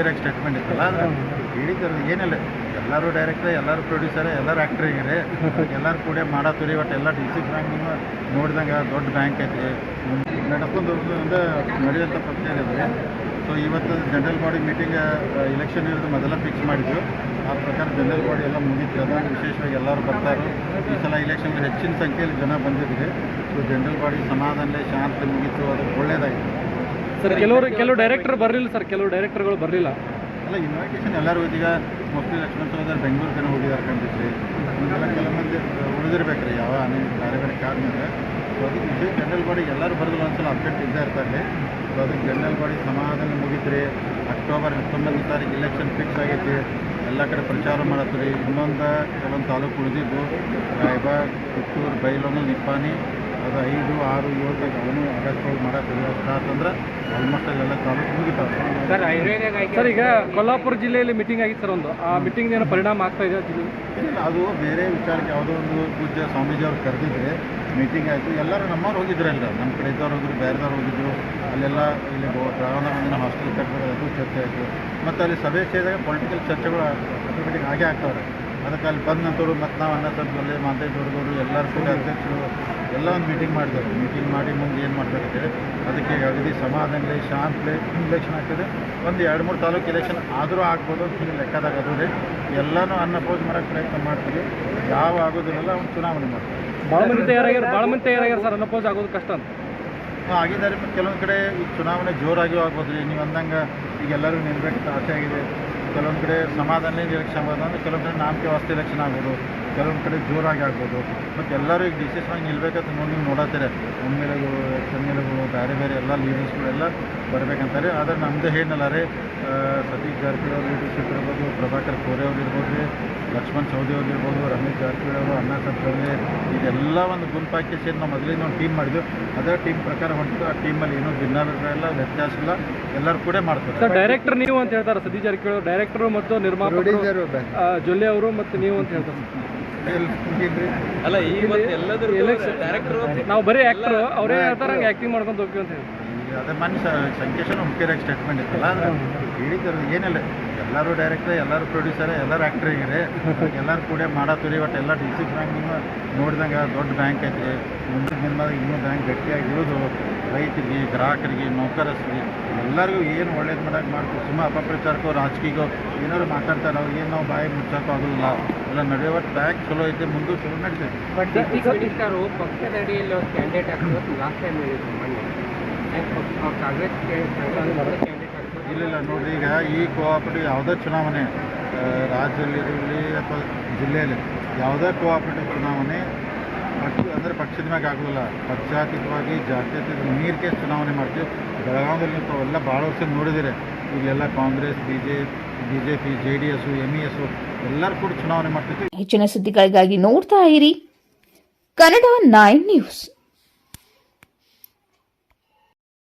ಹುಡುಕಿರಾಗ statement ಇತ್ತಲ್ಲ? ಹೇಳಿದ್ರು ಏನಿಲ್ಲ. ಎಲ್ಲರೂ ಡೈರೆಕ್ಟರ್ ಎಲ್ಲರೂ ಪ್ರೊಡ್ಯೂಸರ್ ಎಲ್ಲರೂ ಆ್ಯಕ್ಟ್ರ್ ಆಗಿರಿ ಎಲ್ಲರೂ ಕೂಡ ಮಾಡತ್ತೀರಿ ಬಟ್ ಎಲ್ಲ ಡಿ ಸಿ ಬ್ಯಾಂಕ್ ನೋಡಿದಂಗೆ ದೊಡ್ಡ ಬ್ಯಾಂಕ್ ಐತಿ. ನಡ್ಕೊಂಡು ಒಂದು ನಡೆಯುವಂಥ ಪಕ್ಷ ಇದೆ ಸೊ ಇವತ್ತು ಜನರಲ್ ಬಾಡಿ ಮೀಟಿಂಗ್ ಇಲೆಕ್ಷನ್ ಇರೋದು ಮೊದಲ ಫಿಕ್ಸ್ ಮಾಡಿದ್ವಿ ಆ ಪ್ರಕಾರ ಜನರಲ್ ಬಾಡಿ ಎಲ್ಲ ಮುಗಿತು. ಅದಾಗ ವಿಶೇಷವಾಗಿ ಎಲ್ಲರೂ ಬರ್ತಾರೆ ಈ ಸಲ ಇಲೆಕ್ಷನ್ ಹೆಚ್ಚಿನ ಸಂಖ್ಯೆಯಲ್ಲಿ ಜನ ಬಂದಿದ್ರಿ ಸೊ ಜನರಲ್ ಬಾಡಿ ಸಮಾಧಾನ ಶಾಂತಿ ಮುಗಿತು. ಅದು ಒಳ್ಳೇದಾಗಿತ್ತು ಸರ್ ಕೆಲವರು ಕೆಲವು ಡೈರೆಕ್ಟರ್ ಬರಲಿಲ್ಲ ಸರ್ ಕೆಲವು ಡೈರೆಕ್ಟರ್ಗಳು ಬರಲಿಲ್ಲ. ಅಲ್ಲ ಇನ್ವಿಟೇಷನ್ ಎಲ್ಲರೂ ಈಗ ಮೋಸ್ಟ್ಲಿ ಲಕ್ಷ್ಮಣ ಸಹೋದರ ಬೆಂಗಳೂರು ಜನ ಹೋಗಿದ್ದಾರೆ ಕಂಡಿದ್ರಿ. ಒಂದೆಲ್ಲ ಕೆಲವು ಮಂದಿ ಉಳಿದಿರ್ಬೇಕ್ರಿ ಯಾವ ಬೇರೆ ಬೇರೆ ಕಾರಣ ಸೊ ಅದಕ್ಕೆ ಇಡೀ ಜನರಲ್ ಬಾಡಿ ಎಲ್ಲರೂ ಬರೆದ್ರು ಒಂದ್ಸಲ ಅಪ್ಡೇಟ್ ಇದ್ದೇ ಇರ್ತಾರೆ ಸೊ ಅದಕ್ಕೆ ಜನರಲ್ ಬಾಡಿ ಸಮಾಧಾನ ಮುಗಿತ್ರಿ. ಅಕ್ಟೋಬರ್ ಹತ್ತೊಂಬತ್ತನೇ ತಾರೀಕು ಇಲೆಕ್ಷನ್ ಫಿಕ್ಸ್ ಆಗೈತಿ. ಎಲ್ಲ ಕಡೆ ಪ್ರಚಾರ ಮಾಡತ್ರಿ. ಇನ್ನೊಂದು, ಕೆಲವೊಂದು ತಾಲೂಕು ಉಳಿದಿದ್ದು. ರಾಯಬಾಗ್, ಪುತ್ತೂರು ಬೈಲೊಂದು ನಿಪ್ಪಾಣಿ. ಅದು ಐದು ಆರು ಏಳು ಅವನು ಅಗಸ್ಟ್ಗಳು ಒಳಗೆ ಮಾಡಕ್ಕೆ ಸ್ಟಾರ್ಟ್ ಅಂದ್ರೆ ಆಲ್ಮೋಸ್ಟ್ ಅಲ್ಲೆಲ್ಲ ತಾಲೂಕು ಮುಗಿತಾವೆ. ಸರ್ ಈಗ ಕೊಲ್ಲಾಪುರ ಜಿಲ್ಲೆಯಲ್ಲಿ ಮೀಟಿಂಗ್ ಆಗಿತ್ತು ಸರ್ ಒಂದು. ಆ ಮೀಟಿಂಗ್ ಏನೋ ಪರಿಣಾಮ ಆಗ್ತಾ ಇದೆ ಜಿಲ್ಲೆ ಇಲ್ಲ ಅದು ಬೇರೆ ವಿಚಾರಕ್ಕೆ ಯಾವುದೋ ಒಂದು ಪೂಜ್ಯ ಸ್ವಾಮೀಜಿ ಅವ್ರು ಕರೆದಿದ್ರೆ ಮೀಟಿಂಗ್ ಆಯಿತು. ಎಲ್ಲರೂ ನಮ್ಮವ್ರು ಹೋಗಿದ್ರಲ್ಲ ನಮ್ಮ ಕಡೆ ಇದ್ದವ್ರು ಹೋಗಿದ್ರು ಬೇರೆದವ್ರು ಹೋಗಿದ್ರು. ಅಲ್ಲೆಲ್ಲ ಇಲ್ಲಿ ಬೆಳಗಾವಿ ಮಂದಿನ ಹಾಸ್ಟೆಲ್ ಕಟ್ಟಬೇಕು ಅದು ಚರ್ಚೆ ಆಯಿತು. ಮತ್ತು ಅಲ್ಲಿ ಸಭೆ ಸೇರಿದಾಗ ಪೊಲಿಟಿಕಲ್ ಚರ್ಚೆಗಳು ಆಟೋಮೆಟಿಕ್ ಆಗೇ ಆಗ್ತಾವ್ರೆ. ಅದಕ್ಕೆ ಅಲ್ಲಿ ಬಂದಂಥವ್ರು ನಂತರ ಮತ್ತು ನಾವು ಅನ್ನ ಮಾತೇಶ್ ದೊಡ್ಡದವರು ಎಲ್ಲರೂ ಕೂಡ ಅಧ್ಯಕ್ಷರು ಎಲ್ಲ ಒಂದು ಮೀಟಿಂಗ್ ಮಾಡಿದೆವು ಮೀಟಿಂಗ್ ಮಾಡಿ ಮುಂದೆ ಏನು ಮಾಡಬೇಕಂತೇಳಿ ಅದಕ್ಕೆ ಅಗದಿ ಸಮಾಧಾನಲೆ ಶಾಂತಲೆ ಇಲೆಕ್ಷನ್ ಆಗ್ತದೆ. ಒಂದು ಎರಡು ಮೂರು ತಾಲೂಕು ಇಲೆಕ್ಷನ್ ಆದರೂ ಆಗ್ಬೋದು ಅಂತ ಹಿಂಗೆ ಲೆಕ್ಕದಾಗ ಅದು ಎಲ್ಲನೂ ಎಲ್ಲನೂ ಅನ್ನಪೋಸ್ ಮಾಡೋಕ್ಕೆ ಪ್ರಯತ್ನ ಮಾಡ್ತೀವಿ. ಯಾವ ಆಗೋದಿಲ್ಲ ಅವ್ನು ಚುನಾವಣೆ ಮಾಡ್ತೀವಿ. ಭಾಳ ಮಂದಿ ತಯಾರಾಗ್ಯಾರ ಭಾಳ ಮಂದಿ ತಯಾರಾಗ್ಯಾರ ಸರ್ ಅನ್ನಪೋಸ್ ಆಗೋದು ಕಷ್ಟ ಅಂತ. ಹಾಂ, ಆಗಿದ್ದಾರೆ ಮತ್ತು ಕೆಲವೊಂದು ಕಡೆ ಚುನಾವಣೆ ಜೋರಾಗಿಯೂ ಆಗ್ಬೋದು. ರೀ ನೀವು ಅಂದಂಗೆ ಈಗ ಎಲ್ಲರೂ ನಿಲ್ಬೇಕಂತ ಆಸೆ ಆಗಿದೆ. ಕೆಲವೊಂದು ಕಡೆ ಸಮಾಧಾನ ಎಲೆಕ್ಷನ್ ಆಗ್ಬೋದು ಅಂದರೆ ಕೆಲವೊಂದು ಕಡೆ ನಾಮಕೆ ವಾಸ್ತೆ ಎಲೆಕ್ಷನ್ ಆಗ್ಬೋದು, ಕೆಲವೊಂದು ಕಡೆ ಜೋರಾಗಿ ಆಗ್ಬೋದು. ಮತ್ತು ಎಲ್ಲರೂ ಈಗ ಡಿಸಿಷನ್ ನಿಲ್ಬೇಕಂತ ನೋಡಿ ನೀವು ಎಂ ಎಲ್ ಎಗಳು ಎಕ್ಸ್ ಎಂ ಎಲ್ ಎಗಳು ಬೇರೆ ಬೇರೆ ಎಲ್ಲ ಲೀಡರ್ಸ್ಗಳೆಲ್ಲ ಬರ್ಬೇಕಂತಾರೆ. ಆದರೆ ನಮ್ಮದು ಏನಲ್ಲ ರೀ ಆ, ಸತೀಶ್ ಜಾರಕಿಹೊಳಿ ಅವ್ರ ಲೀಡರ್ಶಿಪ್ ಇರ್ಬೋದು ಪ್ರಭಾಕರ್ ಕೋರೆ ಅವ್ರು ಇರ್ಬೋದು ರೀ ಲಕ್ಷ್ಮಣ್ ಸೌದಿ ಅವ್ರು ಇರ್ಬೋದು ರಮೇಶ್ ಜಾರಕಿಹೊಳಿ ಅವರು ಅಣ್ಣ ಸಂತವ್ರೆ ಇದೆಲ್ಲ ಒಂದು ಗುಂಪಾಕಿ ಸೇರಿ ನಾವು ಮೊದಲಿಂದ ಒಂದು ಟೀಮ್ ಮಾಡಿದ್ವಿ. ಅದೇ ಟೀಮ್ ಪ್ರಕಾರ ಹೊಂಟಿದ್ದು ಆ ಟೀಮಲ್ಲಿ ಏನೂ ಭಿನ್ನಾಭಿಪ್ರಾಯ ಇಲ್ಲ ವ್ಯತ್ಯಾಸ ಇಲ್ಲ. ಎಲ್ಲರೂ ಕೂಡ ಮಾಡ್ತಾರೆ. ಸರ್ ಡೈರೆಕ್ಟರ್ ನೀವು ಅಂತ ಹೇಳ್ತಾರೆ ಸತೀಶ್ ಜಾರಕಿಹೊಳಿ ಡೈರೆಕ್ಟರ್ ಮತ್ತು ನಿರ್ಮಾಪಕರು ಆ, ಜೊಲ್ಲೆ ಅವರು ಮತ್ತು ನೀವು ಅಂತ ಹೇಳ್ತಾರೆ. ಅಲ್ಲ ಈ ಮತ್ತೆ ಎಲ್ಲದರೂ ಡೈರೆಕ್ಟರ್ ನಾವು ಬರೀ ಆಕ್ಟರ್ ಅವರೇ ಹೇಳ್ತಾರೆ ಹಂಗೆ ಆಕ್ಟಿಂಗ್ ಮಾಡ್ಕೊಂಡು ಹೋಗ್ತೀವಿ ಅಂತ ಹೇಳಿ ಅದೇ ಮನುಷ್ಯ ಸಂಕೇಶನ ಮುಖ್ಯರಾಗಿ ಸ್ಟೇಟ್ಮೆಂಟ್ ಇತ್ತಲ್ಲ ಅಂದ್ರೆ ಹೇಳಿದ್ರು ಏನಿಲ್ಲ ಎಲ್ಲರೂ ಡೈರೆಕ್ಟರ್ ಎಲ್ಲರೂ ಪ್ರೊಡ್ಯೂಸರ್ ಎಲ್ಲರೂ ಆಕ್ಟರ್ ಆಗಿದೆ ಎಲ್ಲರೂ ಕೂಡ ಮಾಡತ್ತೀರಿ ಬಟ್ ಎಲ್ಲ ಡಿ ಸಿ ಬ್ಯಾಂಕ್ ನೋಡಿದಂಗೆ ದೊಡ್ಡ ಬ್ಯಾಂಕ್ ಐತಿ ಮುಂದಿನ ದಿನದಾಗ ಇನ್ನೂ ಬ್ಯಾಂಕ್ ಗಟ್ಟಿಯಾಗಿ ಇರೋದು ರೈತರಿಗೆ ಗ್ರಾಹಕರಿಗೆ ನೌಕರರಿಗೆ ಎಲ್ಲರಿಗೂ ಏನು ಒಳ್ಳೇದು ಮಾಡೋಕೆ ಮಾಡ್ತೀವಿ ಸುಮ್ಮ ಅಪಪ್ರಚಾರಕ್ಕೋ ರಾಜಕೀಯಕ್ಕೋ ಏನಾದ್ರು ಮಾತಾಡ್ತಾರೆ ಅವ್ರು ಏನು ನಾವು ಬಾಯಿ ಮುಚ್ಚೋಕ್ಕೂ ಆಗೋದಿಲ್ಲ ಎಲ್ಲ ನಡೆಯುವ ಬ್ಯಾಂಕ್ ಚಲೋ ಐತೆ ಮುಂದೆ ಚಲೋ ನಡೀತೈತೆ ಬಟ್ ಪಕ್ಷದ ಅಡಿಯಲ್ಲಿ ಕ್ಯಾಂಡಿಡೇಟ್ ಲಾಸ್ಟ್ ಟೈಮ್ ಹೇಳಿದ್ರು ಮೊನ್ನೆ ಇಲ್ಲ ಇಲ್ಲ, ನೋಡಿ, ಈಗ ಈ ಕೋಆಪರೇಟಿವ್ ಯಾವುದೇ ಚುನಾವಣೆ ರಾಜ್ಯದಲ್ಲಿ ರಾಜ್ಯದಲ್ಲಿರಲಿ ಅಥವಾ ಜಿಲ್ಲೆಯಲ್ಲಿ ಯಾವುದೇ ಕೋಆಪರೇಟಿವ್ ಚುನಾವಣೆ, ಪಕ್ಷ, ಅಂದರೆ ಪಕ್ಷದ ಮ್ಯಾಗ ಆಗೋದಿಲ್ಲ. ಪಕ್ಷಾತೀತವಾಗಿ ಜಾತ್ಯತೀತ ನೀರಿಗೆ ಚುನಾವಣೆ ಮಾಡ್ತೀವಿ. ಬೆಳಗಾವಿಯಲ್ಲಿ ತಾವೆಲ್ಲ ಭಾಳ ವರ್ಷ ನೋಡಿದಿರಿ. ಇಲ್ಲೆಲ್ಲ Congress B J B J P J D S M E S ಎಲ್ಲರೂ ಕೂಡ ಚುನಾವಣೆ ಮಾಡ್ತಿದ್ವಿ. ಹೆಚ್ಚಿನ ಸುದ್ದಿಗಳಿಗಾಗಿ ನೋಡ್ತಾ ಇರಿ. Kannada nine news.